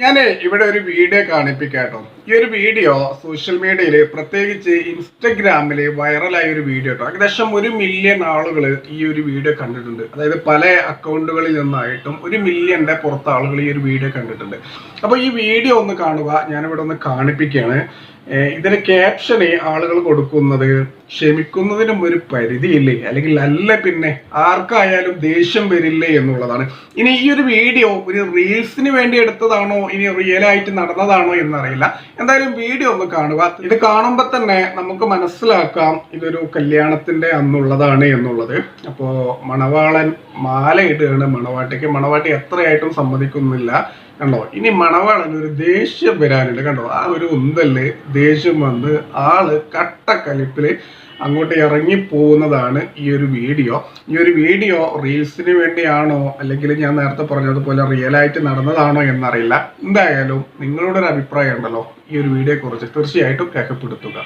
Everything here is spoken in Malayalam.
ഞാൻ ഇവിടെ ഒരു വീഡിയോ കാണിപ്പിക്കാട്ടോ. ഈ ഒരു വീഡിയോ സോഷ്യൽ മീഡിയയിൽ പ്രത്യേകിച്ച് ഇൻസ്റ്റഗ്രാമിൽ വൈറലായ ഒരു വീഡിയോ കേട്ടോ ഏകദേശം ഒരു മില്യൺ ആളുകൾ ഈ ഒരു വീഡിയോ കണ്ടിട്ടുണ്ട്. അതായത് പല അക്കൗണ്ടുകളിൽ നിന്നായിട്ടും ഒരു മില്യന്റെ പുറത്ത് ആളുകൾ ഈ ഒരു വീഡിയോ കണ്ടിട്ടുണ്ട്. അപ്പോൾ ഈ വീഡിയോ ഒന്ന് കാണുക. ഞാനിവിടെ ഒന്ന് കാണിപ്പിക്കുകയാണ്. ഇതിന് ക്യാപ്ഷന് ആളുകൾ കൊടുക്കുന്നത് ക്ഷമിക്കുന്നതിനും ഒരു പരിധിയില്ലേ? അല്ലെങ്കിൽ അല്ല പിന്നെ ആർക്കായാലും ദേഷ്യം വരില്ലേ? എന്നുള്ളതാണ്. ഇനി ഈ ഒരു വീഡിയോ ഒരു റീൽസിന് വേണ്ടി എടുത്തതാണോ? ഇനി റിയൽ ആയിട്ട് നടന്നതാണോ എന്നറിയില്ല. എന്തായാലും വീഡിയോ ഒന്ന് കാണുക. ഇത് കാണുമ്പോൾ തന്നെ നമുക്ക് മനസ്സിലാക്കാം ഇതൊരു കല്യാണത്തിന്റെ അന്നുള്ളതാണ് എന്നുള്ളത്. അപ്പോ മണവാളൻ മാല ഇടുകയാണ് മണവാട്ടിക്ക്. മണവാട്ടി എത്രയായിട്ടും സമ്മതിക്കുന്നില്ല. കണ്ടോ? ഇനി മണവാളന് ഒരു ദേഷ്യം വരാനുണ്ട്. കണ്ടോ? ആ ഒരു ഉന്തൽ ദേഷ്യം വന്ന് ആൾ കട്ടക്കലിപ്പിൽ അങ്ങോട്ട് ഇറങ്ങി പോകുന്നതാണ് ഈ ഒരു വീഡിയോ. ഈ ഒരു വീഡിയോ റീൽസിന് വേണ്ടിയാണോ? അല്ലെങ്കിൽ ഞാൻ നേരത്തെ പറഞ്ഞതുപോലെ റിയൽ ആയിട്ട് നടന്നതാണോ എന്നറിയില്ല. എന്തായാലും നിങ്ങളുടെ ഒരു അഭിപ്രായം ഉണ്ടല്ലോ. ഈ ഒരു വീഡിയോയെ കുറിച്ച് തീർച്ചയായിട്ടും രേഖപ്പെടുത്തുക.